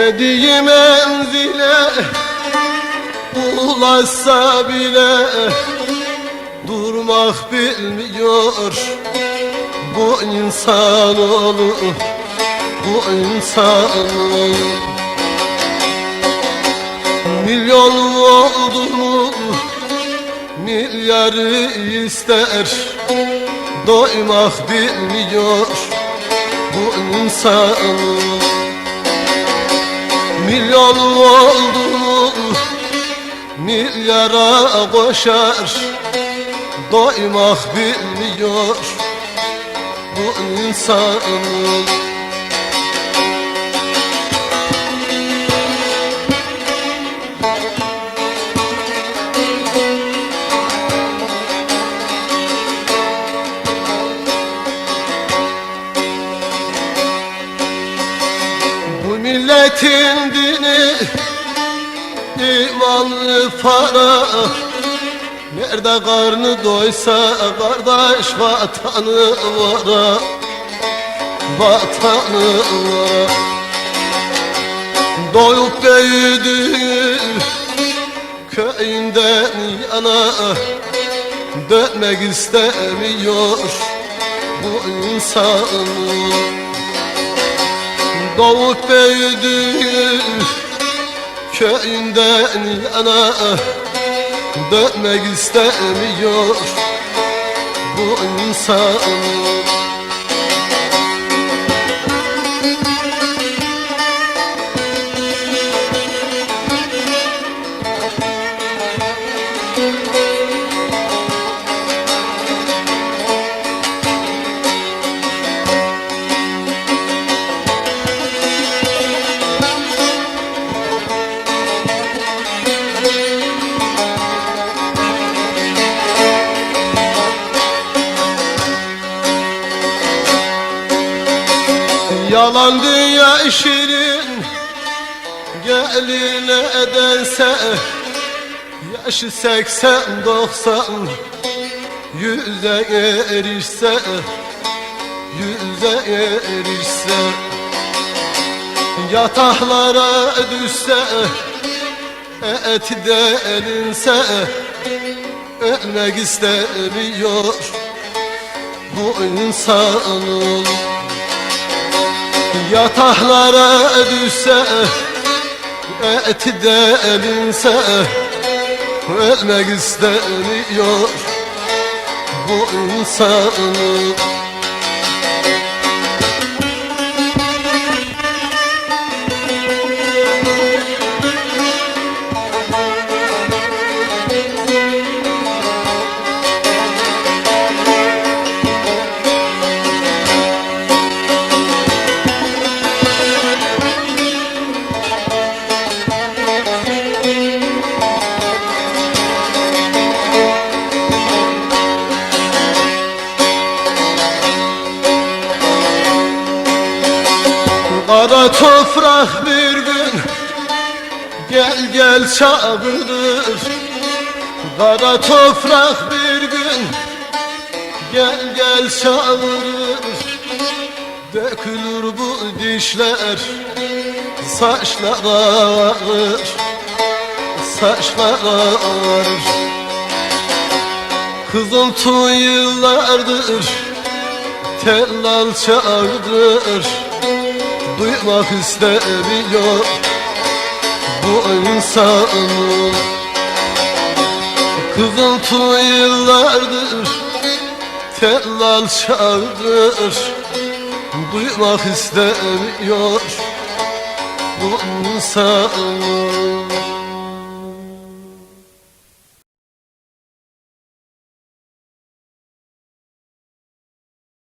Dediği menzile ulaşsa bile Durmak bilmiyor. Bu insanoğlu Bu insanoğlu Milyon oldu mu milyarı ister. Doymak bilmiyor. Bu insan Milyon oldu milyara koşar. Doymak bilmiyor bu insan milletin dini imanlı para. Nerede karnı doysa kardeş vatanı var Vatanı var Doyup büyüdü köyünden yana Dönmek istemiyor bu insan Doğup büyüdü köyünden yana Dönmek istemiyor bu insan Yalan dünya şirin Gelin edense Yaşı seksen doksan Yüze erişse Yüze erişse Yataklara düşse Eti de elinse Ölmek istemiyor Bu insanın Yataklara düşse Eti de elinse Ölmek istemiyor Bu insanın Kara toprak bir gün Gel gel çağırır. Kara toprak bir gün Gel gel çağırır. Dökülür bu dişler Saçlara ağır Saçlara ağır. Kızıltı yıllardır Tellal çağırır duymak istemiyor bu insanın Kızıltı yıllardır tellal çağırır Duymak istemiyor bu insanın